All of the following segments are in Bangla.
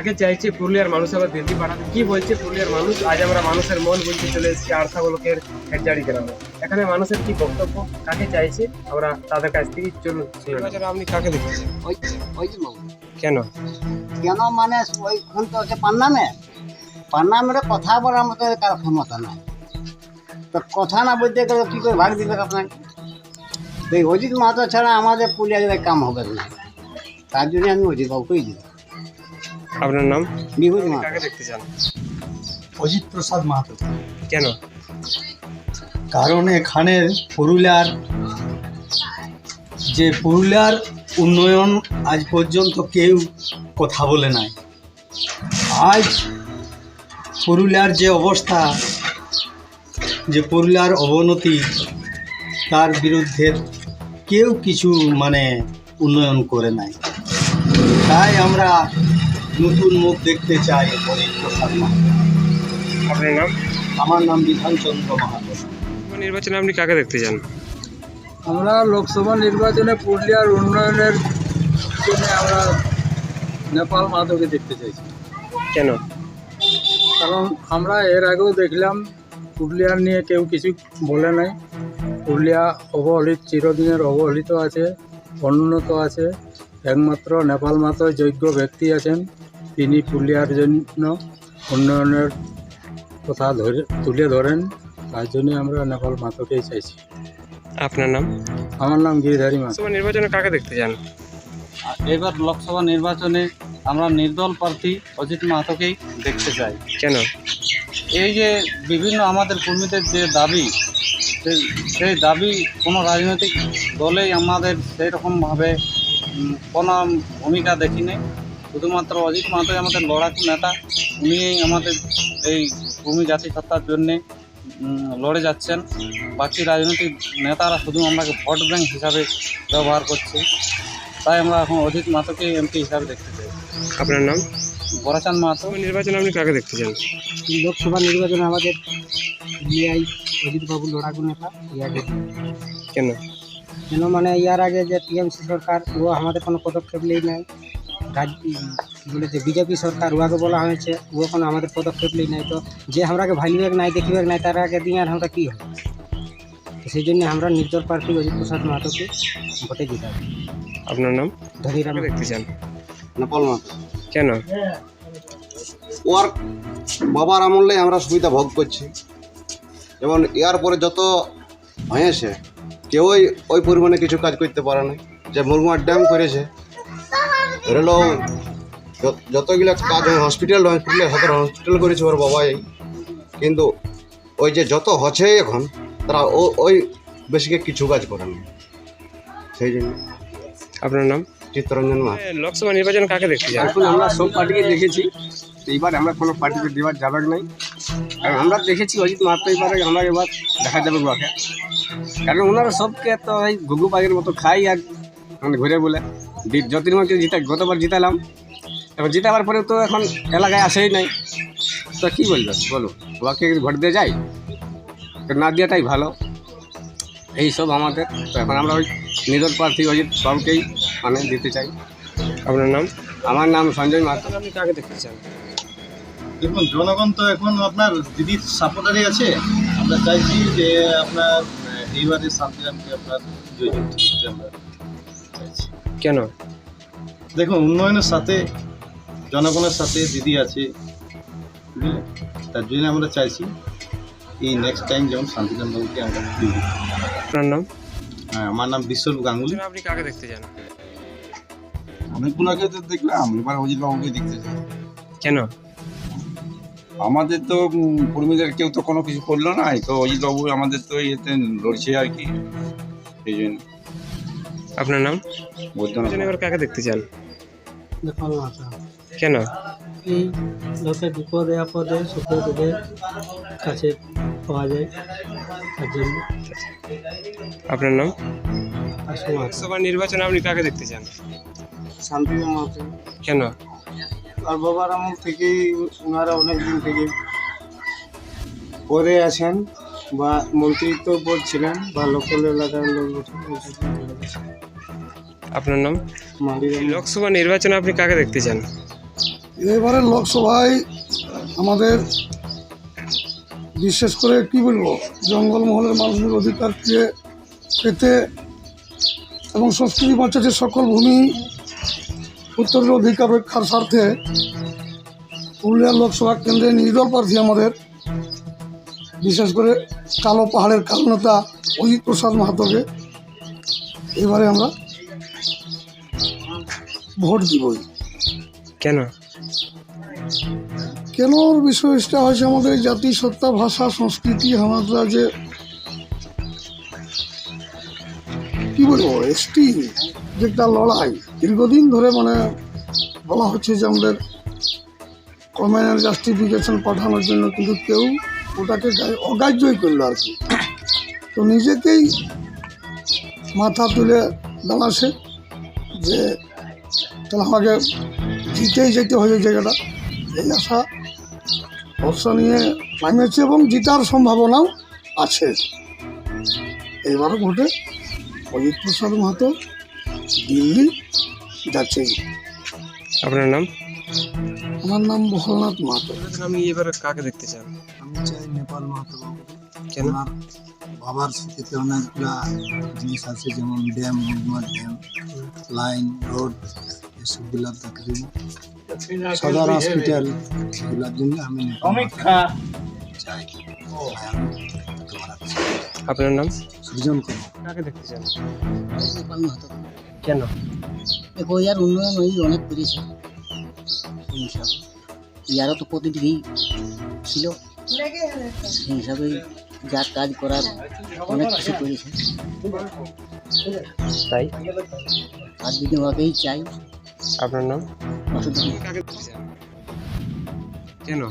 কাকে চাইছে পুরুলিয়ার মানুষ আবার দিল্লি পাঠাতে। কি বলছে পুরুলিয়ার মানুষ? আজ আমরা মানুষের মন বলতে চলে এসেছি আরসা ব্লকের হেডজারি গ্রামে। এখানে মানুষের কি বক্তব্য? কাকে চাইছে? আমরা তাদের কাছ থেকে চলুন আপনি কাকে বাবু। কেন? কেন মানে ওই ওইখান তো হচ্ছে পান্নামে? পান্নামের কথা বলার মতো তার ক্ষমতা নাই। তো কথা না বলতে গেলে কী করে ভাগ দিবে আপনাকে এই অজিত মাহাতো ছাড়া আমাদের পুরুলিয়া জেলায় কাম হবে না। তার জন্য আমি অজিত বাবুকেই দিব আপনার নাম? বিভূতি মাহাতো। কাকে দেখতে চান? অজিত প্রসাদ মাহাতো। কেন? কারণ এখানের পুরুলিয়ার যে পুরুলিয়ার উন্নয়ন আজ পর্যন্ত কেউ কথা বলে নাই। আজ পুরুলিয়ার যে অবস্থা যে পুরুলিয়ার অবনতি তার বিরুদ্ধে কেউ কিছু মানে উন্নয়ন করে নাই। তাই আমরা নতুন মুখ দেখতে চাই প্রসাদ আপনার নাম? আমার নাম বিধানচন্দ্র মাহাতো নির্বাচনে আপনি কাকে দেখতে চান? আমরা লোকসভা নির্বাচনে পুরুলিয়ার উন্নয়নের জন্য আমরা নেপাল মাধবকে দেখতে চাইছি। কেন? কারণ আমরা এর আগেও দেখলাম পুরুলিয়ার নিয়ে কেউ কিছু বলে নাই। পুরুলিয়া অবহেলিত চিরদিনের অবহেলিত আছে অনুন্নত আছে। একমাত্র নেপাল মাত্র যোগ্য ব্যক্তি আছেন। তিনি পুরুলিয়ার জন্য উন্নয়নের কথা ধরে তুলে ধরেন। তার জন্য আমরা নেপাল মাতকেই চাইছি। আপনার নাম? আমার নাম গিরিধারী মাত। লোকসভা নির্বাচনে কাকে দেখতে চান? এবার লোকসভা নির্বাচনে আমরা নির্দল প্রার্থী অজিত মাহাতোকেই দেখতে চাই। কেন? এই যে বিভিন্ন আমাদের কর্মীদের যে দাবি সেই- সেই দাবি কোনো রাজনৈতিক দলেই আমাদের সেই রকমভাবে কোনো ভূমিকা দেখিনি। শুধুমাত্র অজিত মাহাতোই আমাদের লড়াকু নেতা উনিই আমাদের এই ভূমি জাতি সত্তার জন্যে লড়ে যাচ্ছেন। বাকি রাজনৈতিক নেতারা শুধু আমরাকে ভোট ব্যাংক হিসাবে ব্যবহার করছে। তাই আমরা এখন অজিত মাহাতোকে এমপি হিসাবে দেখতে চাই। আপনার নাম? বরাচান মাহাতো। নির্বাচনে আপনি কাকে দেখতে চান? লোকসভা নির্বাচনে আমাদের পুরুলিয়ায় অজিত বাবু লড়াকু নেতা ইয়াকে কেন? কেন মানে ইয়ার আগে যে টিএমসি সরকার ও আমাদের কোনো পদক্ষেপ নেই নাই। বলে যে বিজেপি সরকার উহাকে বলা হয়েছে ও কোনো আমাদের পদক্ষেপ নেই নাই তো। যে আমরাকে ভালিবেক নাই দেখিবেক নাই তার আগে দিয়ে আর আমরা কী হবে? তো সেই জন্য আমরা নির্দল প্রার্থী অজিত প্রসাদ মাহাতোকে ভোটে জিতাব আপনার নাম? ধরিরাম কাকে দেখতে চান নেপাল মাহাতো। কেন? ওর বাবার আমলে আমরা সুবিধা ভোগ করছি। এবং এর পরে যত হয়েছে কেউই ওই পরিমাণে কিছু কাজ করতে পারে না যে মুরগুমার ড্যাম করেছে রেল যতগুলো কাজ হয় হসপিটাল হসপিটাল হাতের হসপিটাল করেছে ওর বাবাই। কিন্তু ওই যে যত হচ্ছে এখন তারা ও ওই বেশিকে কিছু কাজ করে না। সেই জন্য। আপনার নাম? চিত্তরঞ্জন মাহাতো। লোকসভা নির্বাচন কাকে চান এখন আমরা সব পার্টিকে দেখেছি। তো এবার আমরা কোনো পার্টিকে দেওয়ার যাবে নাই। কারণ আমরা দেখেছি অজিত মাহাতো এবারে আমরা এবার দেখা যাবে উহাকে কারণ ওনারা সবকে তো এই ঘুঘু পাখির মতো খাই আর মানে ঘুরে বলে জ্যোতির্ময়কে জিতা গতবার জিতালাম। এবার জিতাবার পরে তো এখন এলাকায় আসেই নাই। তো কী বলবে? বলো। ওকে ভোট দিয়ে যাই তো না দেওয়াটাই ভালো। এই সব আমাদের। তো এখন আমরা ওই নির্দল প্রার্থী অজিত বাবুকেই মানে দিতে চাই। আপনার নাম? আমার নাম সঞ্জয় মাহাতো। আপনি কাকে দেখতে চান দেখুন জনগণ তো এখন আপনার দিদির সাপোর্টারই আছে। আমরা চাইছি যে আপনার এইবারে শান্তিরামকে আপনার জয়যুক্ত করতে আমরা। চাইছি কেন? দেখুন উন্নয়নের সাথে জনগণের সাথে দিদি আছে তার জন্য আমরা চাইছি এই নেক্সট টাইম যেমন শান্তিরাম বাবুকে আমরা আপনার নাম? হ্যাঁ আমার নাম বিশ্বরূপ গাঙ্গুলি। আপনি কাকে দেখতে চান? অনেকগুলোকে তো দেখলাম এবার অজিত বাবুকে দেখতে চাই। কেন? আমাদের তো কর্মীদের কেউ তো কোনো কিছু করল না তো অজিত বাবু আমাদের তো ইয়েতে লড়ছে আর কি সেই জন্য। আপনার নাম? বৈদ্যনাথ এবার কাকে দেখতে চান? নেপাল কেন? এই বিপদে আপদে সুখে দুঃখে কাছে পাওয়া যায়। তার জন্য। আপনার নাম? আসলে লোকসভা নির্বাচনে আপনি কাকে দেখতে চান? মাহাতো কেন? আর বাবার আমল থেকেই ওনারা অনেক দিন থেকে পদে আছেন বা মন্ত্রিত্ব পদ ছিলেন বা লোকাল এলাকার লোক আপনার নাম? লোকসভা নির্বাচনে আপনি কাকে দেখতে চান? এবারের লোকসভায় আমাদের বিশেষ করে কি বলব, জঙ্গলমহলের মানুষের অধিকার পেয়ে পেতে এবং সংস্কৃতি বাঁচাতে সকল ভূমি উত্তরের অধিকার রক্ষার স্বার্থে পুরুলিয়া লোকসভা কেন্দ্রে নির্দল প্রার্থী আমাদের, বিশেষ করে কালো পাহাড়ের কালনেতা অজিত প্রসাদ মাহাতোকে, এবারে আমরা ভোট দিবই কেন? কেন? বিষয়টা হয়েছে আমাদের জাতি সত্তা ভাষা সংস্কৃতি আমরা যে কি বলব? এসটি যে একটা লড়াই। দীর্ঘদিন ধরে মানে বলা হচ্ছে যে আমাদের কমেন্ট জাস্টিফিকেশন পাঠানোর জন্য কিন্তু কেউ ওটাকে অগ্রাহ্যই করল আর কি। তো নিজেকেই মাথা তুলে দাঁড়াছে যে তাহলে আমাকে জিতেই যেতে এই জায়গাটা। এই আশা ভরসা নিয়ে নামিয়েছে এবং জিতার সম্ভাবনাও আছে। এবারও ভোটে অজিত প্রসাদ মাহাতো দিল্লি যাচ্ছে। আপনার নাম? আমার নাম ভোলনাথ মাহাতো। আমি এবারে কাকে দেখতে চান? আমি চাই নেপাল মাহাতো কেন? বাবার স্মৃতিতে অনেকগুলা জিনিস আছে যেমন ড্যাম ড্যাম লাইন রোড এসবগুলা দেখার জন্য। সদর হসপিটাল এগুলোর জন্য আমি চাই আপনার নাম? সৃজন করব কাকে দেখতে চান? কেন? দেখো ইয়ার উন্নয়ন ওই অনেক সেই হিসাবে ইয়ারও তো প্রতিনিধি ছিল। সেই হিসাবে যার কাজ করার অনেক কিছু করেছে। তাই? আর যদি ওকেই চাই আপনার নাম? কেন?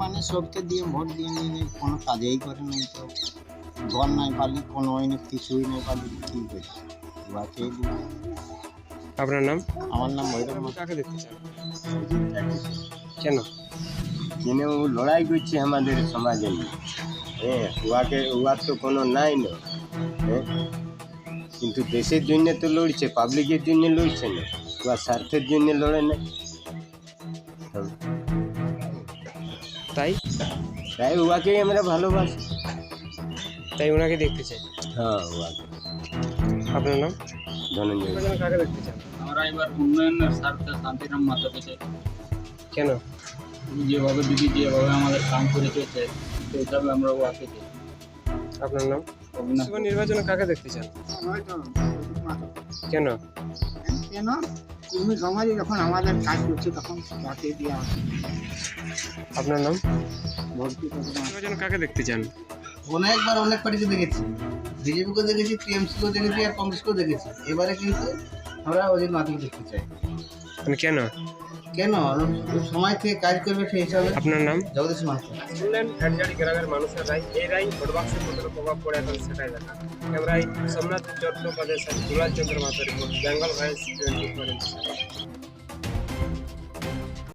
মানে সবকে দিয়ে ভোট দিয়ে নিয়ে কোনো কাজেই করে নাই তো। ঘর নাই পারলি কোনো হয়নি কিছুই নাই পারলি কী করে দিব আপনার নাম? আমার নাম ভৈরব কাকে দেখতে চান? কেন? কেন ও লড়াই করছে আমাদের সমাজে হ্যাঁ উহাকে উহার তো কোনো নাই না। হ্যাঁ কিন্তু দেশের জন্য তো লড়ছে পাবলিকের জন্য লড়ছে না উহার স্বার্থের জন্য লড়ে না। তাই? তাই উহাকেই আমরা ভালোবাসি। তাই ওনাকে দেখতে চাই। হ্যাঁ উহাকে। আপনার নাম? ধনঞ্জয়। কাকে দেখতে চান? আমরা এবার উন্নয়নের স্বার্থে শান্তিরাম মাতাকে চাই। কেন? যেভাবে দিদি যেভাবে আমাদের কাম করে চলছে সেই হিসাবে আমরা ওকে চাই। আপনার নাম? লোকসভা নির্বাচনে কাকে দেখতে চান? কেন? কেন? কর্মী সমাজে যখন আমাদের কাজ করছে তখন তাকে দিয়ে আপনার নাম? নির্বাচনে কাকে দেখতে চান? অনেকবার অনেক পার্টিকে দেখেছি। বিজেপিকেও দেখেছি টিএমসিকেও দেখেছি আর কংগ্রেসকেও দেখেছি। এবারে কিন্তু আমরা অজিত মাহাতোকে দেখতে চাই। মানে কেন? কেন? সময় থেকে কাজ করবে সেই হিসাবে। আপনার নাম? জগদীশ মাহাতো। শুনলেন ফ্যাটজারি গ্রামের মানুষের রায়। এই রায় ভোট বাক্সের কতটা প্রভাব পড়ে এখন সেটাই দেখা। ক্যামেরায় Somnath Chattopadhyay sir Dulal Chandra Mahato report Bengal voice twenty four